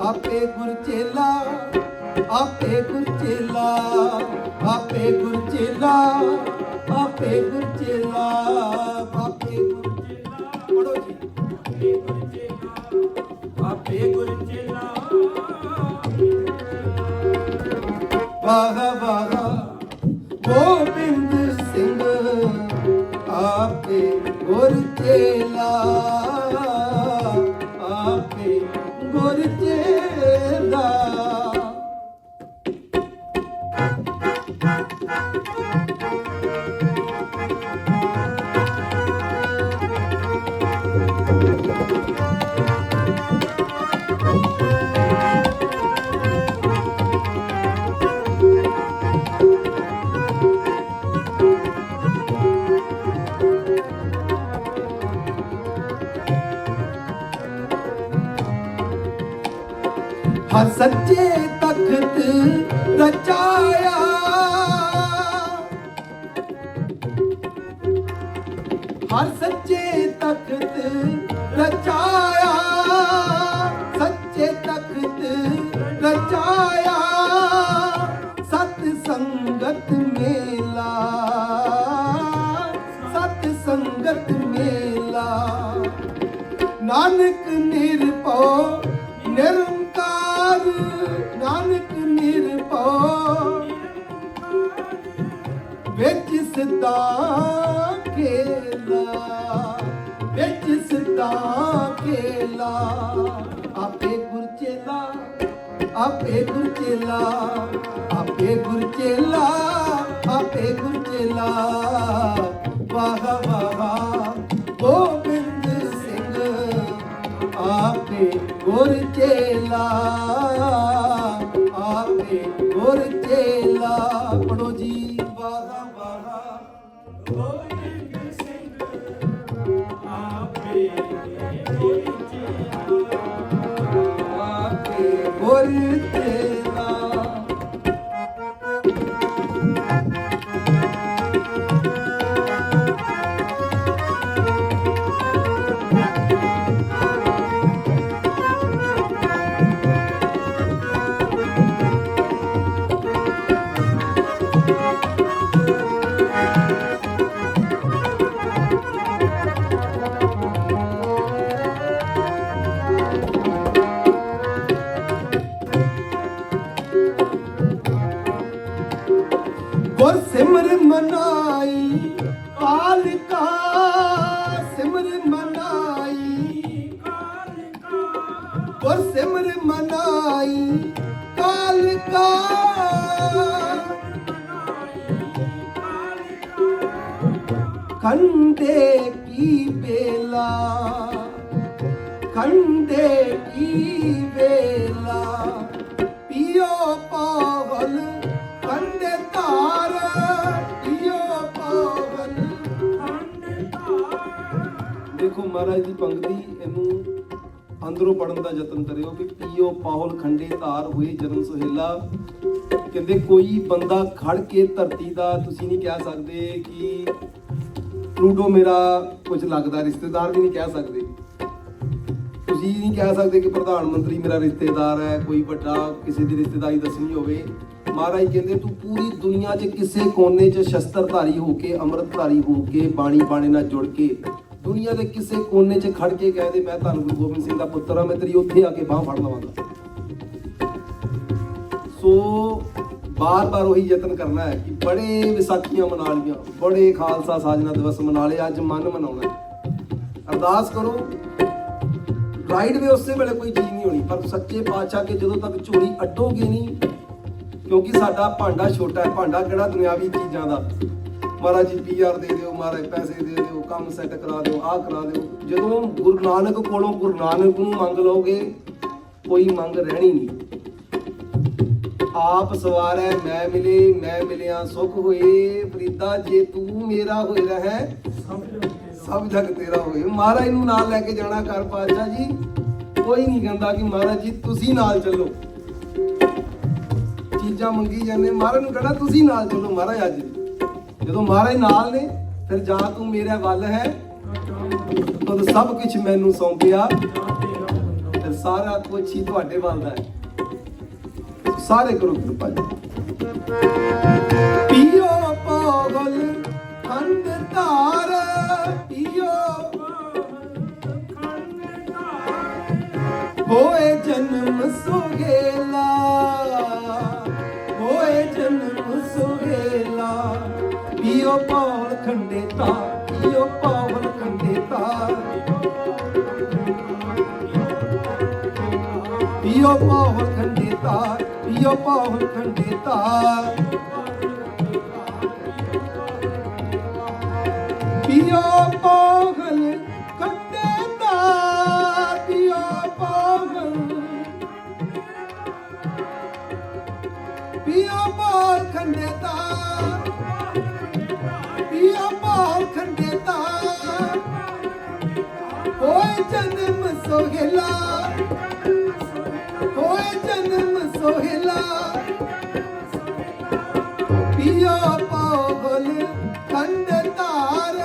ਆਪੇ ਗੁਰ ਚੇਲਾ, ਆਪੇ ਗੁਰ ਚੇਲਾ, ਆਪੇ ਗੁਰ ਚੇਲਾ, ਆਪੇ ਗੁਰ ਚੇਲਾ, ਆਪੇ ਗੁਰ ਚੇਲਾ। ਪੜੋ ਜੀ। ਆਪੇ ਗੁਰ ਚੇਲਾ। ਵਾਹ ਵਾਹ। ਗੋਬਿੰਦ ਸਿੰਘ, ਆਪੇ ਗੁਰ ਚੇਲਾ। ਹਰ ਸੱਚੇ ਤਖਤ ਰਚਾਇਆ। ਹਰ ਸੱਚੇ ਤਖਤ ਰਚਾਇਆ। ਸੱਚੇ ਤਖਤ ਰਚਾਇਆ। ਸਤ ਸੰਗਤ ਮੇਲਾ। ਸਤ ਸੰਗਤ ਮੇਲਾ। ਨਾਨਕ ਨਿਰਭਉ ਨਿਰ ਸਦਾ ਕੇਲਾ ਵਿੱਚ ਸਦਾ ਕੇਲਾ ਆਪੇ ਗੁਰਚੇਲਾ ਆਪੇ ਗੁਰ ਚੇਲਾ, ਆਪੇ ਗੁਰ ਆਪੇ ਗੁਰ ਵਾਹ ਵਾਹ ਗੋਬਿੰਦ ਸਿੰਘ, ਆਪੇ ਗੁਰ ਚੇਲਾ, ਆਪੇ ਗੁਰਚੇਲਾ ਪੜੋ ਜੀ। ਆਪੇ ਮਨਾਈ, ਕਾਲਕਾ ਸਿਮਰ ਮਨਾਈ। ਉਹ ਸਿਮਰ ਮਨਾਈ ਕਾਲ ਕਾ ਖੰਡੇ ਕੀ ਬੇਲਾ ਖੰਡੇ ਕੀ ਬੇਲਾ ਪਿਓ ਪਾਵਨ ਦੇਖੋ ਮਹਾਰਾਜ ਦੀ ਪੰਕਤੀ, ਇਹਨੂੰ ਅੰਦਰੋਂ ਪੜਨ ਦਾ ਯਤਨ ਕਰਿਓ ਕਿ ਪੀਓ ਪਾਵਲ ਖੰਡੇ ਧਾਰ ਹੋਏ ਜਨਮ ਸੁਹੇਲਾ। ਕਹਿੰਦੇ ਕੋਈ ਬੰਦਾ ਖੜ ਕੇ ਧਰਤੀ ਦਾ, ਤੁਸੀਂ ਨਹੀਂ ਕਹਿ ਸਕਦੇ ਕਿ ਪਲੂਟੋ ਮੇਰਾ ਕੁਝ ਲੱਗਦਾ, ਰਿਸ਼ਤੇਦਾਰ ਵੀ ਨਹੀਂ ਕਹਿ ਸਕਦੇ। ਤੁਸੀਂ ਨਹੀਂ ਕਹਿ ਸਕਦੇ ਕਿ ਪ੍ਰਧਾਨ ਮੰਤਰੀ ਮੇਰਾ ਰਿਸ਼ਤੇਦਾਰ ਹੈ, ਕੋਈ ਵੱਡਾ ਕਿਸੇ ਦੀ ਰਿਸ਼ਤੇਦਾਰੀ ਦੱਸਣੀ ਹੋਵੇ। ਮਹਾਰਾਜ ਕਹਿੰਦੇ ਤੂੰ ਪੂਰੀ ਦੁਨੀਆ 'ਚ ਕਿਸੇ ਕੋਨੇ 'ਚ ਸ਼ਸਤਰਧਾਰੀ ਹੋ ਕੇ, ਅੰਮ੍ਰਿਤਧਾਰੀ ਹੋ ਕੇ ਬਾਣੀ ਬਾਣੇ ਨਾਲ ਜੁੜ ਕੇ ਦੁਨੀਆ ਦੇ ਕਿਸੇ ਕੋਨੇ 'ਚ ਖੜ ਕੇ ਕਹਿ ਦੇ, ਮੈਂ ਤੁਹਾਨੂੰ ਗੁਰੂ ਗੋਬਿੰਦ ਸਿੰਘ ਦਾ ਪੁੱਤਰ ਹਾਂ, ਮੈਂ ਤੇਰੀ ਉੱਥੇ ਆ ਕੇ ਬਾਹ ਫੜ ਲਵਾਂਗਾ। ਸੋ ਬਾਰ-ਬਾਰ ਉਹੀ ਯਤਨ ਕਰਨਾ ਹੈ ਕਿ ਬੜੇ ਵਿਸਾਖੀਆਂ ਮਨਾ ਲੀਆਂ ਬੜੇ ਖਾਲਸਾ ਸਾਜਨਾ ਦਿਵਸ ਮਨਾ ਲਏ ਅੱਜ ਮਨ ਮਨਾਉਣਾ ਅਰਦਾਸ ਕਰੋ ਰਾਈਡ ਵੇ ਉਸੇ ਵੇਲੇ ਕੋਈ ਚੀਜ਼ ਨਹੀਂ ਹੋਣੀ, ਪਰ ਸੱਚੇ ਪਾਤਸ਼ਾਹ ਕੇ ਜਦੋਂ ਤੱਕ ਝੋਲੀ ਅੱਡੋਗੇ ਨਹੀਂ, ਕਿਉਂਕਿ ਸਾਡਾ ਭਾਂਡਾ ਛੋਟਾ ਹੈ, ਭਾਂਡਾ ਕਿਹੜਾ ਦੁਨਿਆਵੀ ਚੀਜ਼ਾਂ ਦਾ? ਮਹਾਰਾਜ ਜੀ ਪੀਆਰ ਦੇ ਦਿਓ, ਮਹਾਰਾਜ ਪੈਸੇ ਦੇ ਦਿਓ, ਕੰਮ ਸੈੱਟ ਕਰਾ ਦਿਓ, ਆਹ ਕਰਾ ਦਿਓ। ਜਦੋਂ ਗੁਰੂ ਨਾਨਕ ਕੋਲੋਂ ਗੁਰੂ ਨਾਨਕ ਨੂੰ ਮੰਗ ਲਓਗੇ, ਕੋਈ ਮੰਗ ਰਹਿਣੀ ਨਹੀਂ। ਆਪ ਸਵਾਰ ਹੈ ਮੈਂ ਮਿਲੇ, ਮੈਂ ਮਿਲਿਆ, ਸੁਖ ਹੋਏ, ਫਰੀਦਾ ਜੇ ਤੂੰ ਮੇਰਾ ਹੋਏ ਰਹਿ ਸਭ ਜਗ ਤੇਰਾ ਹੋਏ। ਮਹਾਰਾਜ ਨੂੰ ਨਾਲ ਲੈ ਕੇ ਜਾਣਾ ਕਰ ਪਾਤਸ਼ਾਹ ਜੀ। ਕੋਈ ਨਹੀਂ ਕਹਿੰਦਾ ਕਿ ਮਹਾਰਾਜ ਜੀ, ਤੁਸੀਂ ਨਾਲ ਚੱਲੋ। ਚੀਜ਼ਾਂ ਮੰਗੀ ਜਾਂਦੇ, ਮਹਾਰਾਜ ਨੂੰ ਕਹਿਣਾ, ਤੁਸੀਂ ਨਾਲ ਚੱਲੋ। ਮਹਾਰਾਜ ਅੱਜ ਜਦੋਂ ਮਹਾਰਾਜ ਨਾਲ ਨੇ, ਫਿਰ ਜਾ ਤੂੰ ਮੇਰੇ ਵੱਲ ਹੈ। ਤਦ ਸਭ ਕੁਝ ਮੈਨੂੰ ਸੌਂਪਿਆ। ਤੇ ਸਾਰਾ ਕੁਝ ਹੀ ਤੁਹਾਡੇ ਵੱਲ ਦਾ ਹੈ। ਸਾਰੇ ਕਰੋ ਕਿਰਪਾ ਜੀ। ਪੀਓ ਪਾਗਲ ਖੰਡ ਧਾਰ, ਪੀਓ। ਹੋਏ ਜਨਮ ਸੋਗੇਲਾ ਜੋ ਪਾਵਨ ਖੰਡੇ ਤਾਰ, ਜੋ ਪਾਵਨ ਖੰਡੇ ਤਾਰ। ਯੋ ਪਾਵਨ ਖੰਡੇ ਤਾਰ ਯੋ ਪਾਵਨ ਖੰਡੇ ਤਾਰ। ਯੋ ਪਾਵਨ ਸੋਹਿਲਾ। ਹੋਏ ਜਨਮ ਸੋਹਿਲਾ। ਪੀਓ ਪਾਗਲ ਖੰਡ ਤਾਰ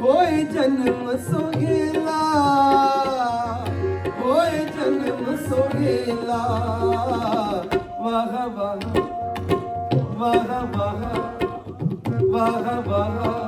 ਹੋਏ ਜਨਮ ਸੋਹਿਲਾ। ਹੋਏ ਜਨਮ ਸੋਹਿਲਾ। ਵਾਹ ਵਾਹ। ਵਾਹ ਵਾਹ। ਵਾਹ ਵਾਹ।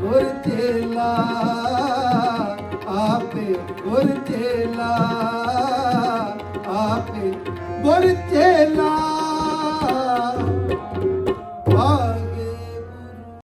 ਗੁਰ ਚੇਲਾ ਆਪੇ ਗੁਰ ਚੇਲਾ ਆਪੇ ਗੁਰ ਚੇਲਾ